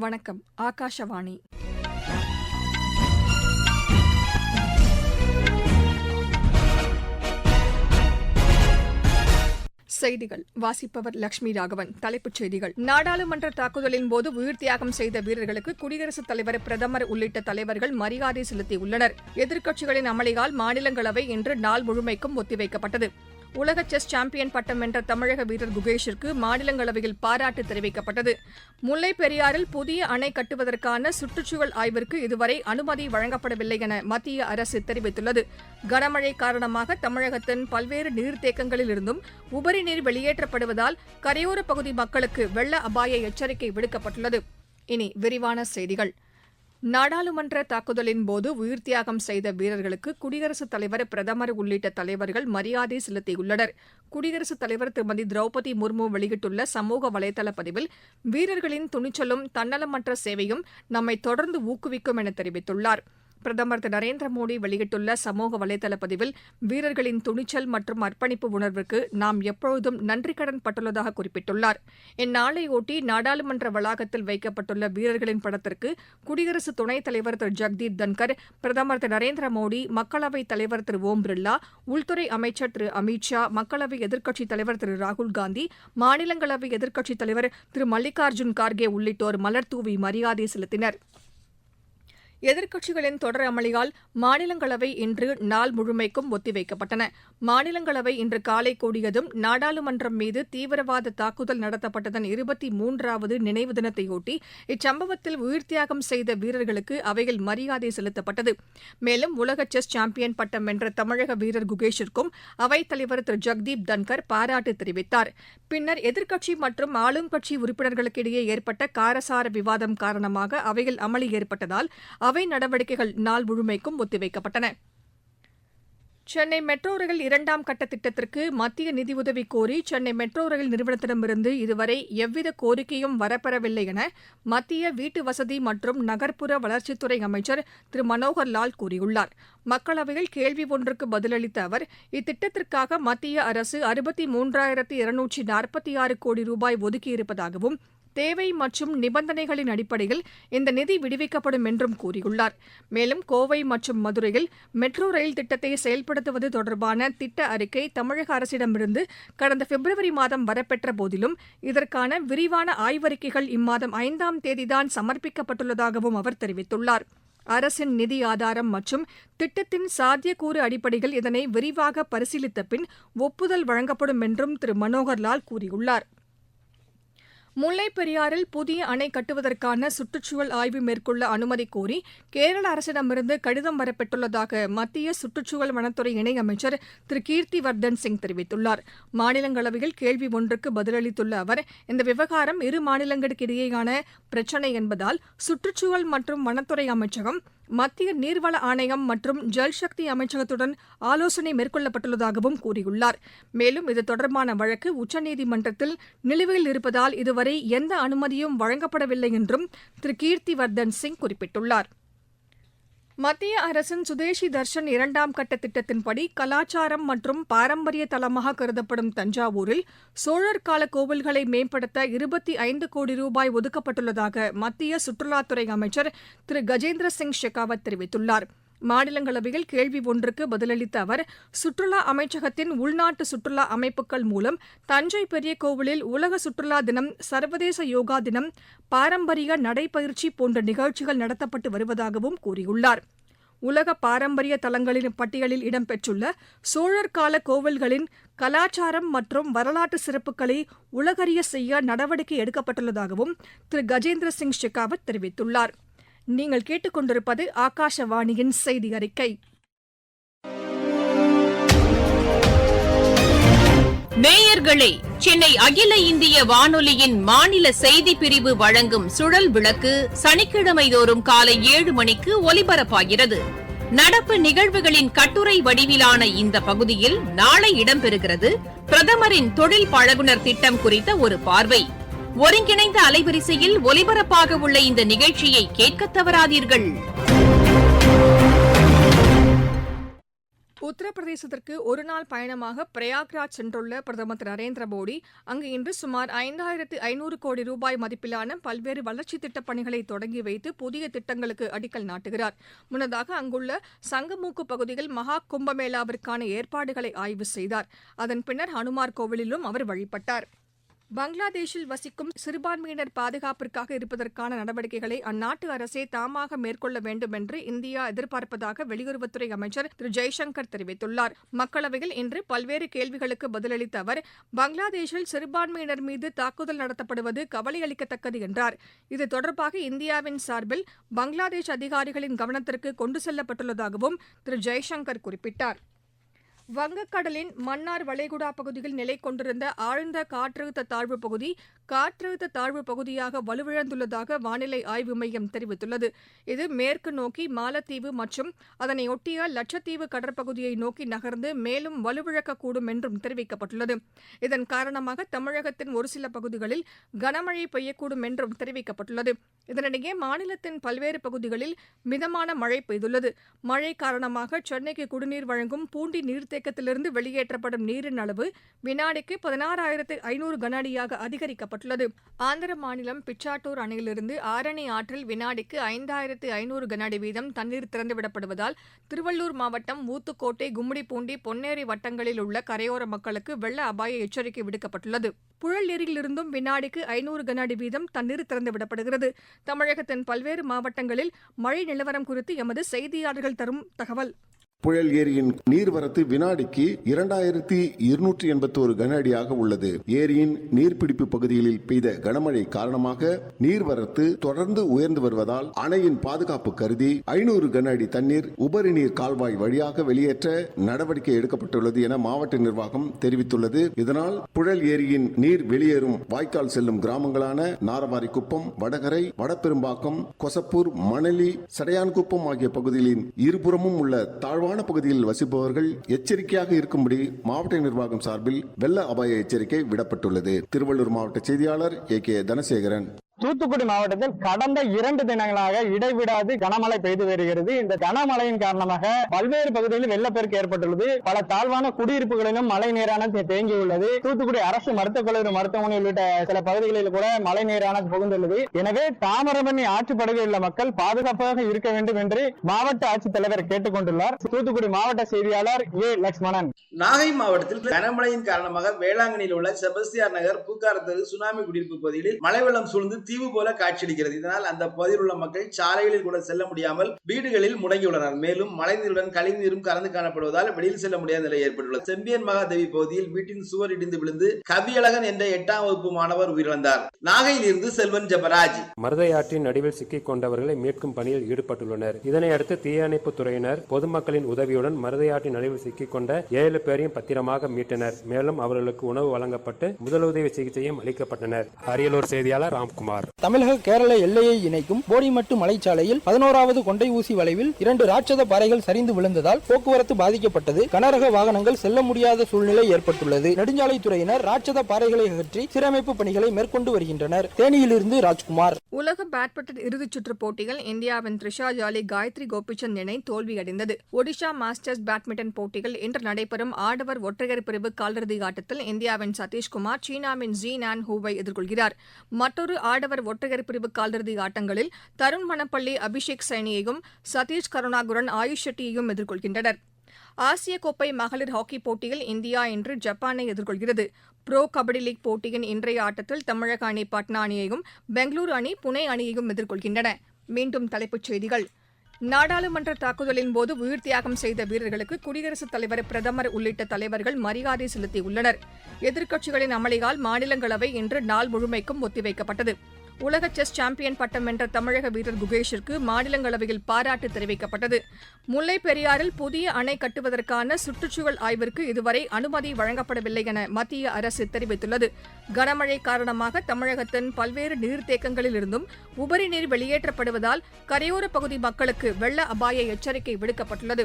வணக்கம் ஆகாஷவாணி. செய்திகள். வாசிப்பவர் லட்சுமி ராகவன் தலைப்புச் செய்திகள். நாடாளுமன்ற தாக்குதலின் போது உயிர் தியாகம் செய்த வீரர்களுக்கு குடியரசுத் தலைவர் பிரதமர் உள்ளிட்ட தலைவர்கள் மரியாதை செலுத்தியுள்ளனர். எதிர்க்கட்சிகளின் அமளியால் மாநிலங்களவை இன்று நாள் முழுமைக்கும் ஒத்திவைக்கப்பட்டது. உலக செஸ் சாம்பியன் பட்டம் வென்ற தமிழக வீரர் குகேஷிற்கு மாநிலங்களவையில் பாராட்டு தெரிவிக்கப்பட்டது. முல்லைப் பெரியாறில் புதிய அணை கட்டுவதற்கான சுற்றுச்சூழல் ஆய்விற்கு இதுவரை அனுமதி வழங்கப்படவில்லை என மத்திய அரசு தெரிவித்துள்ளது. கனமழை காரணமாக தமிழகத்தின் பல்வேறு நீர்த்தேக்கங்களில் இருந்தும் உபரி நீர் வெளியேற்றப்படுவதால் கரையோரப் பகுதி மக்களுக்கு வெள்ள அபாய எச்சரிக்கை விடுக்கப்பட்டுள்ளது. இனி விரிவான செய்திகள். நாடாளுமன்ற தாக்குதலின் போது உயிர் தியாகம் செய்த வீரர்களுக்கு குடியரசுத் தலைவர் பிரதமர் உள்ளிட்ட தலைவர்கள் மரியாதை செலுத்தியுள்ளனர். குடியரசுத் தலைவர் திருமதி திரௌபதி முர்மு வெளியிட்டுள்ள சமூக வலைதள பதிவில் வீரர்களின் துணிச்சலும் தன்னலமற்ற சேவையும் நம்மை தொடர்ந்து ஊக்குவிக்கும் என தெரிவித்துள்ளார். பிரதமர் திரு நரேந்திர மோடி வெளியிட்டுள்ள சமூக வலைதள பதிவில் வீரர்களின் துணிச்சல் மற்றும் அர்ப்பணிப்பு உணர்வுக்கு நாம் எப்பொழுதும் நன்றிக்கடன் பட்டுள்ளதாக குறிப்பிட்டுள்ளார். இந்நாளையொட்டி நாடாளுமன்ற வளாகத்தில் வைக்கப்பட்டுள்ள வீரர்களின் படத்திற்கு குடியரசு துணைத் தலைவர் திரு ஜெக்தீப் தன்கர் பிரதமர் திரு நரேந்திர மோடி மக்களவைத் தலைவர் திரு ஓம் பிர்லா உள்துறை அமைச்சர் திரு அமித் ஷா மக்களவை எதிர்க்கட்சித் தலைவர் திரு ராகுல்காந்தி மாநிலங்களவை எதிர்க்கட்சித் தலைவர் திரு மல்லிகார்ஜுன் கார்கே உள்ளிட்டோர் மலர்தூவி மரியாதை செலுத்தினர். எதிர்க்கட்சிகளின் தொடர் அமளியால் மாநிலங்களவை இன்று நாள் முழுமைக்கும் ஒத்திவைக்கப்பட்டன. மாநிலங்களவை இன்று காலை கூடியதும் நாடாளுமன்றம் மீது தீவிரவாத தாக்குதல் நடத்தப்பட்டதன் இருபத்தி மூன்றாவது நினைவு தினத்தையொட்டி இச்சம்பவத்தில் உயிர்த்தியாகம் செய்த வீரர்களுக்கு அவையில் மரியாதை செலுத்தப்பட்டது. மேலும் உலக செஸ் சாம்பியன் பட்டம் வென்ற தமிழக வீரர் குகேஷிற்கும் அவைத் தலைவர் திரு ஜெக்தீப் தன்கர் பாராட்டு தெரிவித்தார். பின்னர் எதிர்க்கட்சி மற்றும் ஆளும் கட்சி உறுப்பினர்களுக்கிடையே ஏற்பட்ட காரசார விவாதம் காரணமாக அவையில் அமளி ஏற்பட்டதால் அவை நடவடிக்கைகள் நாள் முழுமைக்கும் ஒத்திவைக்கப்பட்டன. சென்னை மெட்ரோ ரயில் இரண்டாம் கட்ட திட்டத்திற்கு மத்திய நிதியுதவி கோரி சென்னை மெட்ரோ ரயில் நிறுவனத்திடமிருந்து இதுவரை எவ்வித கோரிக்கையும் வரப்பெறவில்லை என மத்திய வீட்டு வசதி மற்றும் நகர்ப்புற வளர்ச்சித்துறை அமைச்சர் திரு மனோகர் லால் கூறியுள்ளார். மக்களவையில் கேள்வி ஒன்றுக்கு பதிலளித்த அவர் இத்திட்டத்திற்காக மத்திய அரசு அறுபத்தி மூன்றாயிரத்து இருநூற்றி நாற்பத்தி ஆறு கோடி ரூபாய் ஒதுக்கியிருப்பதாகவும் தேவை மற்றும் நிபந்தனைகளின் அடிப்படையில் இந்த நிதி விடுவிக்கப்படும் என்றும் கூறியுள்ளார். மேலும் கோவை மற்றும் மதுரையில் மெட்ரோ ரயில் திட்டத்தை செயல்படுத்துவது தொடர்பான திட்ட அறிக்கை தமிழக அரசிடமிருந்து கடந்த பிப்ரவரி மாதம் வரப்பெற்ற போதிலும் இதற்கான விரிவான ஆய்வறிக்கைகள் இம்மாதம் ஐந்தாம் தேதிதான் சமர்ப்பிக்கப்பட்டுள்ளதாகவும் அவர் தெரிவித்துள்ளார். அரசின் நிதி ஆதாரம் மற்றும் திட்டத்தின் சாத்தியக்கூறு அடிப்படையில் இதனை விரிவாக பரிசீலித்த பின் ஒப்புதல் வழங்கப்படும் என்றும் திரு. மனோகர்லால் கூறியுள்ளார். முல்லைப் பெரியாறில் புதிய அணை கட்டுவதற்கான சுற்றுச்சூழல் ஆய்வு மேற்கொள்ள அனுமதி கோரி கேரள அரசிடமிருந்து கடிதம் வரப்பெற்றுள்ளதாக மத்திய சுற்றுச்சூழல் வனத்துறை இணையமைச்சர் திரு கீர்த்தி வர்தன் சிங் தெரிவித்துள்ளார். மாநிலங்களவையில் கேள்வி ஒன்றுக்கு பதிலளித்துள்ள அவர் இந்த விவகாரம் இரு மாநிலங்களுக்கு இடையேயான பிரச்சினை என்பதால் சுற்றுச்சூழல் மற்றும் வனத்துறை அமைச்சகம் மத்திய நீர்வள ஆணையம் மற்றும் ஜல்சக்தி அமைச்சகத்துடன் ஆலோசனை மேற்கொள்ளப்பட்டுள்ளதாகவும் கூறியுள்ளார். மேலும் இது தொடர்பான வழக்கு உச்சநீதிமன்றத்தில் நிலுவையில் இருப்பதால் இதுவரை எந்த அனுமதியும் வழங்கப்படவில்லை என்றும் திரு கீர்த்தி வர்தன் சிங் குறிப்பிட்டுள்ளார். மத்திய அரசின் சுதேசி தர்ஷன் இரண்டாம் கட்ட திட்டத்தின்படி கலாச்சாரம் மற்றும் பாரம்பரிய தலமாக கருதப்படும் தஞ்சாவூரில் சோழர் கால கோவில்களை மேம்படுத்த இருபத்தி ஐந்து கோடி ரூபாய் ஒதுக்கப்பட்டுள்ளதாக மத்திய சுற்றுலாத்துறை அமைச்சர் திரு கஜேந்திர சிங் ஷெகாவத் தெரிவித்துள்ளார். மாநிலங்களவையில் கேள்வி ஒன்றுக்கு பதிலளித்த அவர் சுற்றுலா அமைச்சகத்தின் உள்நாட்டு சுற்றுலா அமைப்புகள் மூலம் தஞ்சை பெரிய கோவிலில் உலக சுற்றுலா தினம் சர்வதேச யோகா தினம் பாரம்பரிய நடைபயிற்சி போன்ற நிகழ்ச்சிகள் நடத்தப்பட்டு வருவதாகவும் கூறியுள்ளார். உலக பாரம்பரிய தலங்களின் பட்டியலில் இடம்பெற்றுள்ள சோழர் கால கோவில்களின் கலாச்சாரம் மற்றும் வரலாற்று சிறப்புகளை உலகறிய செய்ய நடவடிக்கை எடுக்கப்பட்டுள்ளதாகவும் திரு கஜேந்திர சிங் ஷெகாவத் தெரிவித்துள்ளார். நீங்கள் கேட்டுக்கொண்டிருப்பது ஆகாஷவாணியின் செய்தி அறிக்கை நேயர்களே சென்னை அகில இந்திய வானொலியின் மாநில செய்தி பிரிவு வழங்கும் சுழல் விளக்கு சனிக்கிழமை தோறும் காலை ஏழு மணிக்கு ஒலிபரப்பாகிறது. நடப்பு நிகழ்வுகளின் கட்டுரை வடிவிலான இந்த பகுதியில் நாளை இடம்பெறுகிறது பிரதமரின் தொழில் பழகுனர் திட்டம் குறித்த ஒரு பார்வை. ஒருங்கிணைந்த அலைவரிசையில் ஒலிபரப்பாக உள்ள இந்த நிகழ்ச்சியை கேட்க தவறாதீர்கள். உத்தரப்பிரதேசத்திற்கு ஒருநாள் பயணமாக பிரயாக்ராஜ் சென்றுள்ள பிரதமர் திரு. நரேந்திர மோடி அங்கு இன்று சுமார் ஐந்தாயிரத்து ஐநூறு கோடி ரூபாய் மதிப்பிலான பல்வேறு வளர்ச்சித் திட்டப் பணிகளை தொடங்கி வைத்து புதிய திட்டங்களுக்கு அடிக்கல் நாட்டுகிறார். முன்னதாக அங்குள்ள சங்கமூக்கு பகுதியில் மகா கும்பமேளாவிற்கான ஏற்பாடுகளை ஆய்வு செய்தார். அதன் பின்னர் ஹனுமார் கோவிலிலும் அவர் வழிபட்டார். பங்களாதேஷில் வசிக்கும் சிறுபான்மையினர் பாதுகாப்பிற்காக இருப்பதற்கான நடவடிக்கைகளை அந்நாட்டு அரசே தாமாக மேற்கொள்ள வேண்டும் என்று இந்தியா எதிர்பார்ப்பதாக வெளியுறவுத்துறை அமைச்சர் திரு. ஜெய்சங்கர் தெரிவித்துள்ளார். மக்களவையில் இன்று பல்வேறு கேள்விகளுக்கு பதிலளித்த அவர் பங்களாதேஷில் சிறுபான்மையினர் மீது தாக்குதல் நடத்தப்படுவது கவலையளிக்கத்தக்கது என்றார். இது தொடர்பாக இந்தியாவின் சார்பில் பங்களாதேஷ் அதிகாரிகளின் கவனத்திற்கு கொண்டு செல்லப்பட்டுள்ளதாகவும் திரு. ஜெய்சங்கர் குறிப்பிட்டார். வங்கக்கடலின் மன்னார் வளைகுடா பகுதியில் நிலை கொண்டிருந்த ஆழ்ந்த காற்றழுத்த தாழ்வுப் பகுதி காற்றழுத்த தாழ்வுப் பகுதியாக வலுவிழந்துள்ளதாக வானிலை ஆய்வு மையம் தெரிவித்துள்ளது. இது மேற்கு நோக்கி மாலத்தீவு மற்றும் அதனையொட்டிய லட்சத்தீவு கடற்பகுதியை நோக்கி நகர்ந்து மேலும் வலுவிழக்கக்கூடும் என்றும் தெரிவிக்கப்பட்டுள்ளது. இதன் காரணமாக தமிழகத்தின் ஒரு சில பகுதிகளில் கனமழை பெய்யக்கூடும் என்றும் தெரிவிக்கப்பட்டுள்ளது. இதனிடையே மாநிலத்தின் பல்வேறு பகுதிகளில் மிதமான மழை பெய்துள்ளது. மழை காரணமாக சென்னைக்கு குடிநீர் வழங்கும் பூண்டி நீர்த்தே நீர்த்தேக்கத்திலிருந்து வெளியேற்றப்படும் நீரின் அளவு வினாடிக்கு பதினாறாயிரத்து ஐநூறு கன அடியாக அதிகரிக்கப்பட்டுள்ளது. ஆந்திர மாநிலம் பிச்சாட்டூர் அணையிலிருந்து ஆரணி ஆற்றில் வினாடிக்கு ஐந்தாயிரத்து ஐநூறு கன அடி வீதம் தண்ணீர் திறந்துவிடப்படுவதால் திருவள்ளூர் மாவட்டம் ஊத்துக்கோட்டை கும்மிடிப்பூண்டி பொன்னேரி வட்டங்களில் உள்ள கரையோர மக்களுக்கு வெள்ள அபாய எச்சரிக்கை விடுக்கப்பட்டுள்ளது. புழல் ஏரியிலிருந்தும் வினாடிக்கு ஐநூறு கன அடி வீதம் தண்ணீர் திறந்துவிடப்படுகிறது. தமிழகத்தின் பல்வேறு மாவட்டங்களில் மழை நிலவரம் குறித்து எமது செய்தியாளர்கள் தரும் தகவல். புயல் ஏரியின் நீர்வரத்து வினாடிக்கு இரண்டாயிரத்தி இருநூற்றி எண்பத்தோரு கன அடியாக உள்ளது. ஏரியின் நீர்பிடிப்பு பகுதிகளில் பெய்த கனமழை காரணமாக நீர்வரத்து தொடர்ந்து உயர்ந்து வருவதால் அணையின் பாதுகாப்பு கருதி ஐநூறு கன அடி தண்ணீர் உபரி நீர் கால்வாய் வழியாக வெளியேற்ற நடவடிக்கை எடுக்கப்பட்டுள்ளது என மாவட்ட நிர்வாகம் தெரிவித்துள்ளது. இதனால் புழல் ஏரியின் நீர் வெளியேறும் வாய்க்கால் செல்லும் கிராமங்களான நாரவாரிக்குப்பம் வடகரை வடபெரும்பாக்கம் கொசப்பூர் மணலி சடையான்குப்பம் ஆகிய பகுதிகளின் இருபுறமும் உள்ள தாழ்வான பகுதியில் வசிப்பவர்கள் எச்சரிக்கையாக இருக்கும்படி மாவட்ட நிர்வாகம் சார்பில் வெள்ள அபாய எச்சரிக்கை விடப்பட்டுள்ளது. திருவள்ளூர் மாவட்ட செய்தியாளர் ஏ கே தனசேகரன். தூத்துக்குடி மாவட்டத்தில் கடந்த இரண்டு தினங்களாக இடைவிடாது கனமழை பெய்து வருகிறது. இந்த கனமழையின் காரணமாக பல்வேறு பகுதிகளில் வெள்ளப்பெருக்கு ஏற்பட்டுள்ளது. பல தாழ்வான குடியிருப்புகளிலும் மழை நீரானது தேங்கியுள்ளது. தூத்துக்குடி அரசு மருத்துவக் கல்லூரி மருத்துவமனை உள்ளிட்ட சில பகுதிகளில் கூட மழை நீரானது புகுந்துள்ளது. எனவே தாமிரபரணி ஆற்றுப்படுகையில் உள்ள மக்கள் பாதுகாப்பாக இருக்க வேண்டும் என்று மாவட்ட ஆட்சித்தலைவர் கேட்டுக் கொண்டுள்ளார் தூத்துக்குடி மாவட்ட செய்தியாளர் ஏ. லட்சுமணன் நாகை மாவட்டத்தில் கனமழையின் காரணமாக வேளாங்கண்ணியில் உள்ள செபஸ்தியார் நகர் பூக்காரத்தரு சுனாமி குடியிருப்பு பகுதியில் மழை வெள்ளம் சூழ்ந்து தீவு போல காட்சியளிக்கிறது. இதனால் அந்த பகுதியில் உள்ள மக்கள் சாலைகளில் கூட செல்ல முடியாமல் வீடுகளில் முடங்கியுள்ளனர். மேலும் மழைநீருடன் கழிவுநீரும் கலந்து காணப்படுவதால் வெளியில் செல்ல முடியாத நிலை ஏற்பட்டுள்ளது. செம்பியன் மகாதேவி பகுதியில் வீட்டின் சுவர் இடிந்து விழுந்து கவியழகன் என்ற எட்டாம் வகுப்பு மாணவர் உயிரிழந்தார். நாகையில் இருந்து செல்வன் ஜெபராஜ். மருதையாற்றின் நடுவில் சிக்கிக் கொண்டவர்களை மீட்கும் பணியில் ஈடுபட்டுள்ளனர். இதனையடுத்து தீயணைப்பு துறையினர் பொதுமக்களின் உதவியுடன் மருதையாற்றின் நடுவில் சிக்கிக் கொண்ட ஏழு பேரையும் பத்திரமாக மீட்டனர். மேலும் அவர்களுக்கு உணவு வழங்கப்பட்டு முதலுதவி சிகிச்சையும் அளிக்கப்பட்டனர். அரியலூர் செய்தியாளர் ராம்குமார். தமிழக கேரள எல்லையை இணைக்கும் போடிமட்டு மலைச்சாலையில் பதினோராவது கொண்டை ஊசி வளைவில் இரண்டு ராட்சத பாறைகள் சரிந்து விழுந்ததால் போக்குவரத்து பாதிக்கப்பட்டது. கனரக வாகனங்கள் செல்ல முடியாத சூழ்நிலை ஏற்பட்டுள்ளது. நெடுஞ்சாலைத்துறையினர் ராட்சத பாறைகளை அகற்றி சீரமைப்பு பணிகளை மேற்கொண்டு வருகின்றனர். தேனியிலிருந்து ராஜ்குமார். உலக பேட்மிண்டன் இறுதிச் சுற்றுப் போட்டியில் இந்தியாவின் த்ரிஷா ஜாலி காயத்ரி கோபிச்சந்த் இணை தோல்வியடைந்தது. ஒடிஷா மாஸ்டர்ஸ் பேட்மிண்டன் போட்டியில் இன்று நடைபெறும் ஆடவர் ஒற்றையர் பிரிவு காலிறுதி ஆட்டத்தில் இந்தியாவின் சதீஷ்குமார் சீனாவின் ஜீ நான் ஹூவை எதிர்கொள்கிறார். மற்றொரு ஆடவர் ஒற்றையர் பிரிவு காலிறுதி ஆட்டங்களில் தருண் மணப்பள்ளி அபிஷேக் சைனியையும் சதீஷ் கருணாகுரன் ஆயுஷ் ஷெட்டியையும் எதிர்கொள்கின்றனர். ஆசிய கோப்பை மகளிர் ஹாக்கி போட்டியில் இந்தியா இன்று ஜப்பானை எதிர்கொள்கிறது. ப்ரோ கபடி லீக் போட்டியின் இன்றைய ஆட்டத்தில் தமிழக அணி பாட்னா அணியையும் பெங்களூரு அணி புனே அணியையும் எதிர்கொள்கின்றன. மீண்டும் தலைப்புச் செய்திகள். நாடாளுமன்ற தாக்குதலின் போது உயிர் தியாகம் செய்த வீரர்களுக்கு குடியரசுத் தலைவர் பிரதமர் உள்ளிட்ட தலைவர்கள் மரியாதை செலுத்தியுள்ளனர். எதிர்க்கட்சிகளின் அமளியால் மாநிலங்களவை இன்று நாள் முழுமைக்கும் ஒத்திவைக்கப்பட்டது. உலக செஸ் சாம்பியன் பட்டம் வென்ற தமிழக வீரர் குகேஷிற்கு மாநிலங்களவையில் பாராட்டு தெரிவிக்கப்பட்டது. முல்லைப் பெரியாறில் புதிய அணை கட்டுவதற்கான சுற்றுச்சூழல் ஆய்விற்கு இதுவரை அனுமதி வழங்கப்படவில்லை என மத்திய அரசு தெரிவித்துள்ளது. கனமழை காரணமாக தமிழகத்தின் பல்வேறு நீர்த்தேக்கங்களில் இருந்தும் உபரி நீர் வெளியேற்றப்படுவதால் கரையோரப் பகுதி மக்களுக்கு வெள்ள அபாய எச்சரிக்கை விடுக்கப்பட்டுள்ளது.